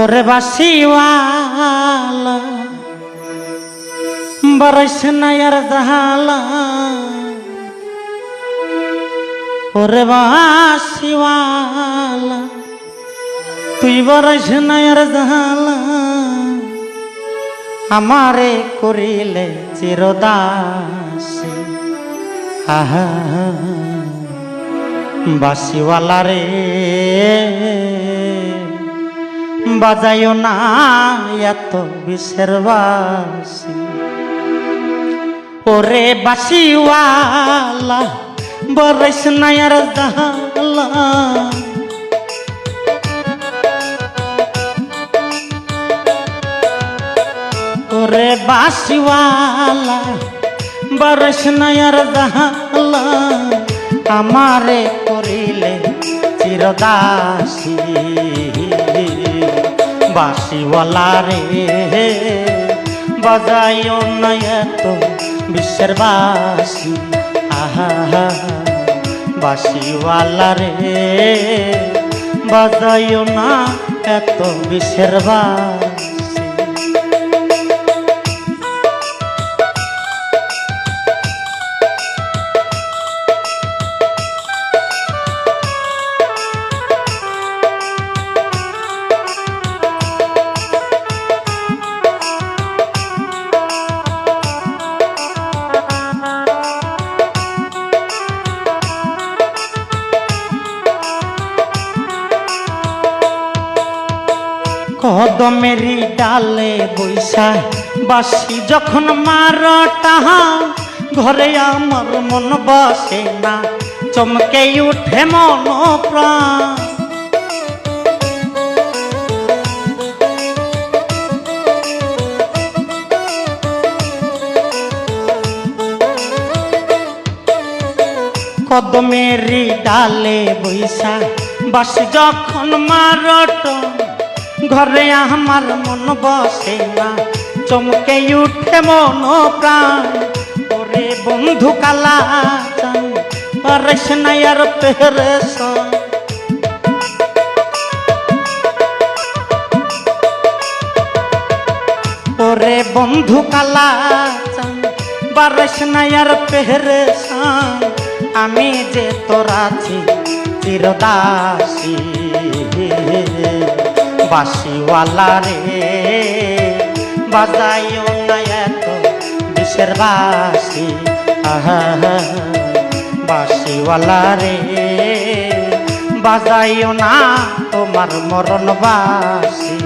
ওরে বাসিওয়ালা বরস নায়ার জাহালা ওরে বাসিওয়ালা তুই বরস নায়ার জাহালা আমারে করিলে চিরদাসী। আহা, বাসিওয়ালা রে। বাজাইও না এত বিষের বাসি। ওরে বাসিওয়ালা বরস নায়ার দালা ওরে বাসিওয়ালা বরস নায়ার দালা আমারে করিলে চিরদাসী। বাসিওয়ালা রে। বাজাইও নয়ত বিশ্বের বাসি। আহা বাসিওয়ালা রে। বাজাইও না এত বিশ্বের কদমেরি ডালে বৈশা বাসি, যখন মার টাহা, ঘরে আমার মন বসে না, চমকে উঠে মন প্রাণ। কদমেরি ডালে বৈশা বাসি, যখন মারট ঘরে আমার মন বসে না। চমকে উঠে মন প্রাণ। ওরে বন্ধু কালা, পারেস না আর পেরেছ ওরে বন্ধু কালা বারেস না আর আমি যে তোর চিরদাসী। বাসিওয়ালা রে, বাজাইও না এত বিষের বাসি। আহা বাসিওয়ালা রে, বাজাইও না তোমার মরণ বাসি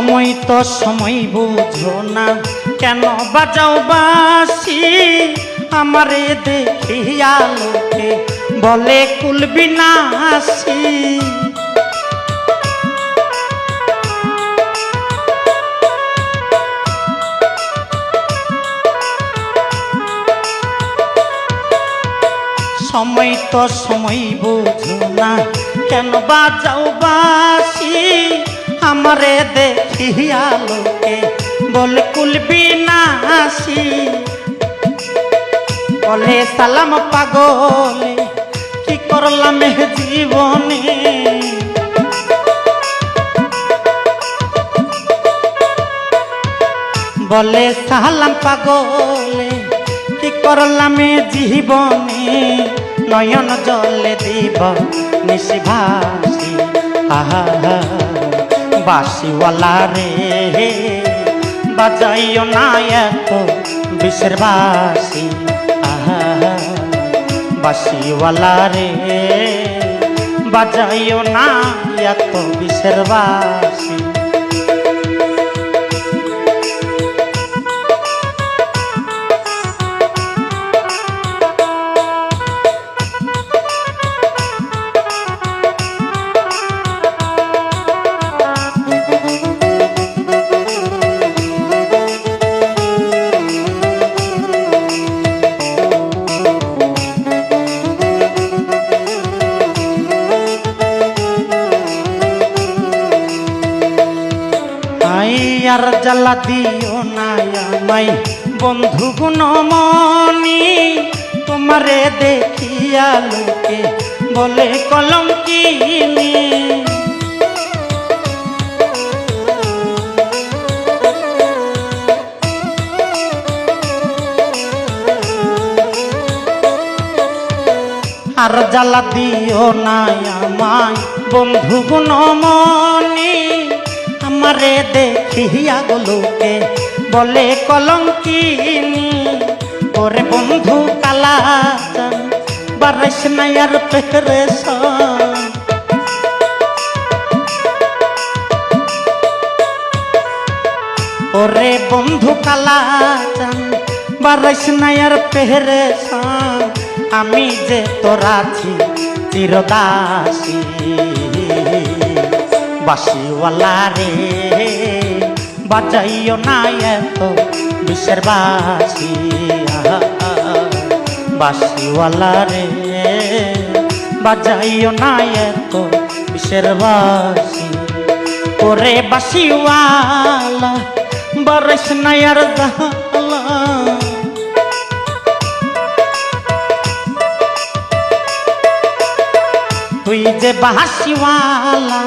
সময় তো সময় বুঝো না। কেন বাজাও বাসি আমারে দেখিয়া লোকে? বলে কুলবি নাসি সময় তো সময় বুঝো না। কেন বাজাও বাসি আমারে দেখিয়া লোকে বলে কুলবি নাসি বলে সালাম পাগলে কি করলাম জীবনে বলে সালাম পাগলে কি করলাম জীবনে নয়ন জলে দিব নিশি ভাসি আহা বাসিওয়ালা রে, বাজাইও না এত বিশ্বের বাসি আহা বাসিওয়ালা রে, বাজাইও না এত বিশ্বের বাসি জ্বালা দিও না আমায়। বন্ধু গুণমণি, তোমারে দেখিয়া লোকে বলে কলম কিনি আর জ্বালা দিও না আমায়। বন্ধু গুণমণি আমারে দেখিয়া গলোকে বলে কলঙ্কিনি, ওরে বন্ধু কালা বারাইস নাই আর পেরেছ ওরে বন্ধু কালা বারাইস নাই আর পেরেছ আমি যে তোরা চিরদাসী। বাসিওয়ালা রে বাজাইও না এত বিশ্বের বাসি বাসিওয়ালা রে বাজাইও না এত বিশ্বের বাসি ওরে বাসিওয়ালা, বরস নায়ার দালা তুই যে বাহাসিওয়ালা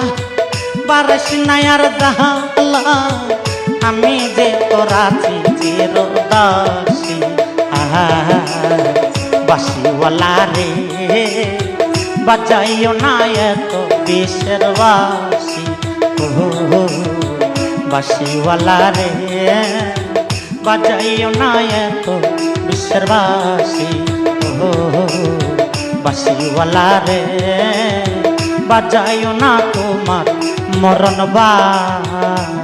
বারস নায়ার দালা আমি যে তোরা চির দাসী বাসিওয়ালা রে। বাজাইও না এত বিশ্বের বাসি। বাসিওয়ালা রে। বাজাইও না এত বিশ্বের বাসি। ও বাসিওয়ালা রে। বাজাইও না তোমার মরণ বাসি